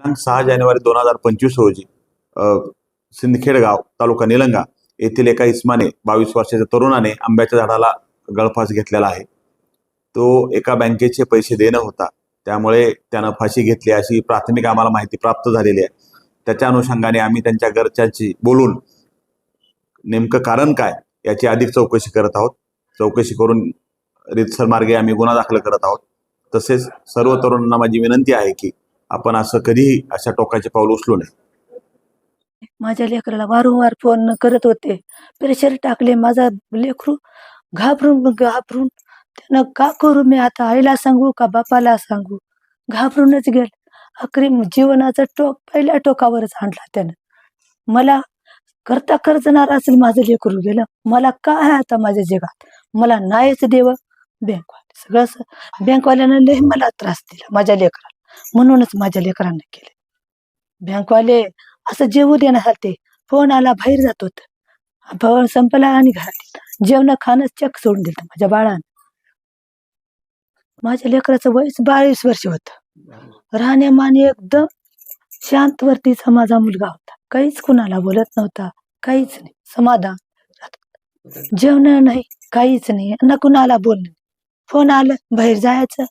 दिनांक सहा जानेवारी दोन हजार पंचवीस रोजी सिंदखेडगाव सिंदखेड गाव तालुका निलंगा येथील एका इस्माने बावीस वर्षाच्या तरुणाने आंब्याच्या झाडाला गळफास घेतलेला आहे. तो एका बँकेचे पैसे देणं होता. त्यामुळे त्यानं फाशी घेतली अशी प्राथमिक आम्हाला माहिती प्राप्त झालेली आहे. त्याच्या अनुषंगाने आम्ही त्यांच्या घरच्यांची बोलून नेमकं कारण काय याची अधिक चौकशी करत आहोत. चौकशी करून रितसर मार्गे आम्ही गुन्हा दाखल करत आहोत. तसेच सर्व तरुणांना माझी विनंती आहे की आपण असं कधीही अशा टोकाचे पाऊल उचलू नये. माझ्या लेकराला वारंवार फोन करत होते. प्रेशर टाकले माझा लेकरू घाबरून घाबरून त्यानं का करू मी आता? आईला सांगू का बापाला सांगू? घाबरूनच गेल. अकरी जीवनाचा टोक पहिल्या टोकावरच आणला त्यानं. मला करता करजणार असेल माझं लेकरू गेलं. मला काय आहे आता माझ्या जगात? मला नाहीच देव. बँकवाले सगळं बँकवाल्यानं लय मला त्रास दिला माझ्या लेकराला. म्हणूनच माझ्या लेकरांना केले. बँकवाले असं जेवू देण्यासाठी फोन आला बाहेर जात होत. फोन संपला आणि घरात जेवण खाणं चक सोडून दिलं माझ्या बाळानं. माझ्या लेकराचं वयस बावीस वर्ष होत. राहण्यामान एकदम शांत वरतीचा माझा मुलगा होता. काहीच कुणाला बोलत नव्हता. काहीच नाही. समाधान जेवण नाही. काहीच नाही. ना कुणाला बोलणं फोन आलं बाहेर जायचं.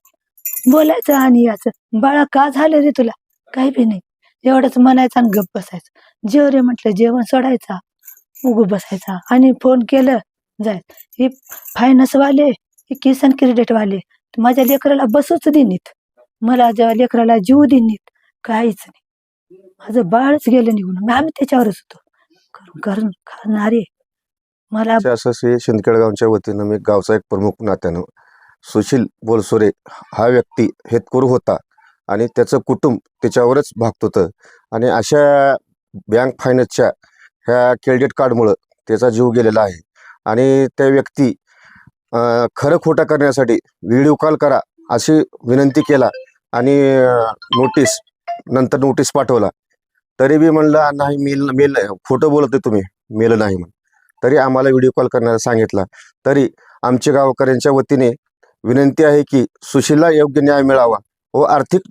बोलायचं आणि याचं बाळा का झालं रे तुला? काही बी नाही. एवढंच म्हणायचं आणि गप्प बसायचं. जेव रे म्हटलं जेवण सोडायचा. उगू बसायचा. आणि फोन केलं जाय. हे फायनान्सवाले हे किसान क्रेडिटवाले माझ्या लेकराला बसूच देनीत मला जेव्हा लेकराला जीव देनीत काहीच नाही. माझं बाळच गेलं निघून. मग आम्ही त्याच्यावरच होतो. करून करून खाणारे. मला असं शिंदखेड गावच्या वतीनं मी गावचा एक प्रमुख नात्यानं सुशील बोलसोरे हा व्यक्ती हेतकुरू होता आणि त्याचं कुटुंब त्याच्यावरच भागत होतं. आणि अशा बँक फायनान्सच्या ह्या क्रेडिट कार्डमुळं त्याचा जीव गेलेला आहे. आणि त्या व्यक्ती खरं खोटं करण्यासाठी व्हिडिओ कॉल करा अशी विनंती केला आणि नोटीस नंतर नोटीस पाठवला. तरी बी म्हणलं नाही मेल मेल खोटं बोलत तुम्ही मेल नाही म्हणून. तरी आम्हाला व्हिडिओ कॉल करण्याला सांगितला. तरी आमच्या गावकऱ्यांच्या वतीने विनंती आहे की सुशीलला योग्य न्याय मिळावा व आर्थिक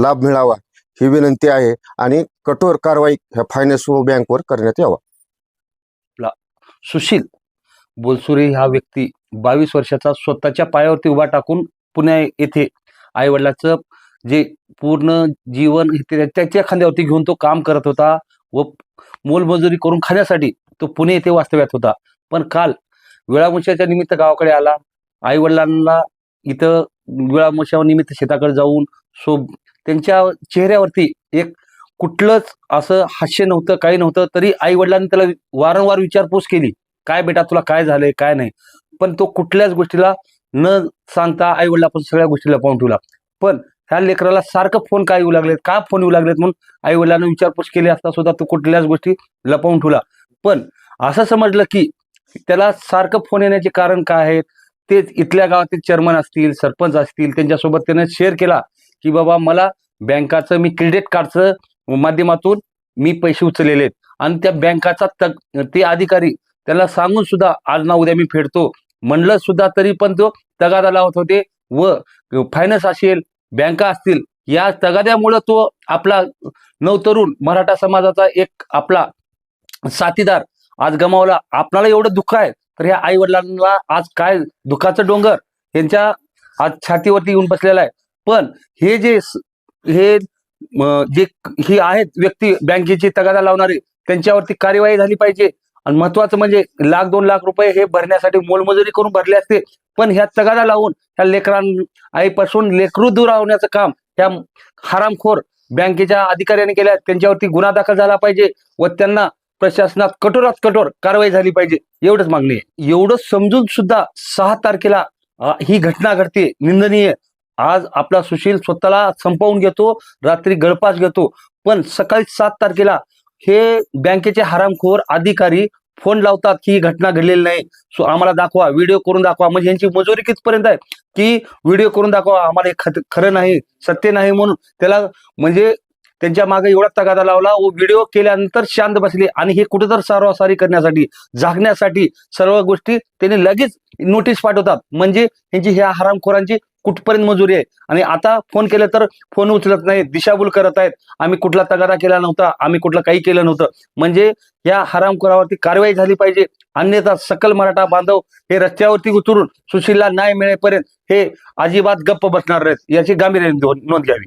लाभ मिळावा ही विनंती आहे आणि कठोर कारवाई ह्या फायनान्स व बँकवर करण्यात यावा. सुशील बोलसुरे हा व्यक्ती बावीस वर्षाचा स्वतःच्या पायावरती उभा टाकून पुण्या येथे आईवडिलाचं जे पूर्ण जीवन त्याच्या खांद्यावरती घेऊन तो काम करत होता व मोलमजुरी करून खाण्यासाठी तो पुणे येथे वास्तव्यात होता. पण काल वेळामुशाच्या निमित्त गावाकडे आला. आई वडिलांना इथं वेळामुशा निमित्त शेताकडे जाऊन सो त्यांच्या चेहऱ्यावरती एक कुठलंच असं हास्य नव्हतं काही नव्हतं तरी आई वडिलांनी त्याला वारंवार विचारपूस केली. काय बेटा तुला काय झालंय? काय नाही? पण तो कुठल्याच गोष्टीला न सांगता आई वडिलापासून सगळ्या गोष्टी लपवून ठेवला. पण ह्या लेकराला सारखं फोन काय येऊ लागलेत? का फोन येऊ लागलेत म्हणून आई वडिलांना विचारपूस केली असता सुद्धा तो कुठल्याच गोष्टी लपवून ठेवला. पण असं समजलं की त्याला सारखं फोन येण्याचे कारण काय आहेत? तेच इथल्या गावातील चेअरमन असतील सरपंच असतील त्यांच्यासोबत त्याने शेअर केला की बाबा मला बँकाचं मी क्रेडिट कार्डचं माध्यमातून मी पैसे उचललेले आहेत. आणि त्या बँकाचा तग ते अधिकारी त्याला सांगून सुद्धा आज ना उद्या मी फेडतो. म्हणलं सुद्धा तरी पण तो तगादा लावत होते व फायनान्स असेल बँका असतील या तगाद्यामुळं तो आपला नवतरुण मराठा समाजाचा एक आपला साथीदार आज गमावला. आपणाला एवढं दुःख आहे तर ह्या आई वडिलांना आज काय दुखाचं डोंगर यांच्या आज छातीवरती येऊन बसलेला आहे. पण हे जे हे जे ही आहेत व्यक्ती बँकेची तगादा लावणारे त्यांच्यावरती कार्यवाही झाली पाहिजे. आणि महत्वाचं म्हणजे लाख दोन लाख रुपये हे भरण्यासाठी मोलमजुरी करून भरले असते. पण ह्या तगादा लावून ह्या लेकरां आईपासून लेकरू दूर राहण्याचं काम ह्या हरामखोर बँकेच्या अधिकाऱ्यांनी केल्या त्यांच्यावरती गुन्हा दाखल झाला पाहिजे व त्यांना प्रशासनात कठोरात कठोर कारवाई झाली पाहिजे एवढंच मागणी आहे. एवढं समजून सुद्धा सहा तारखेला ही घटना घडते निंदनीय. आज आपला सुशील स्वतःला संपवून घेतो रात्री गळपास घेतो पण सकाळी सात तारखेला हे बँकेचे हरामखोर अधिकारी फोन लावतात की ही घटना घडलेली नाही सो आम्हाला दाखवा व्हिडिओ करून दाखवा. म्हणजे यांची मजुरी कितपर्यंत आहे? की व्हिडिओ करून दाखवा आम्हाला हे खत- खरं नाही सत्य नाही म्हणून. त्याला म्हणजे त्यांच्या मागे एवढा तगादा लावला. व व्हिडिओ केल्यानंतर शांत बसले. आणि हे कुठेतर सारवासारी करण्यासाठी जागण्यासाठी सर्व गोष्टी त्यांनी लगेच नोटीस पाठवतात. म्हणजे यांची ह्या हरामखोरांची कुठपर्यंत मजुरी आहे? आणि आता फोन केलं तर फोन उचलत नाही दिशाभूल करत आहेत. आम्ही कुठला तगादा केला नव्हता आम्ही कुठलं काही केलं नव्हतं. म्हणजे या हरामखोरावरती कारवाई झाली पाहिजे. अन्यथा सकल मराठा बांधव हे रस्त्यावरती उतरून सुशीलला न्याय मिळेपर्यंत हे अजिबात गप्प बसणार आहेत याची गांभीर्याने नोंद घ्यावी.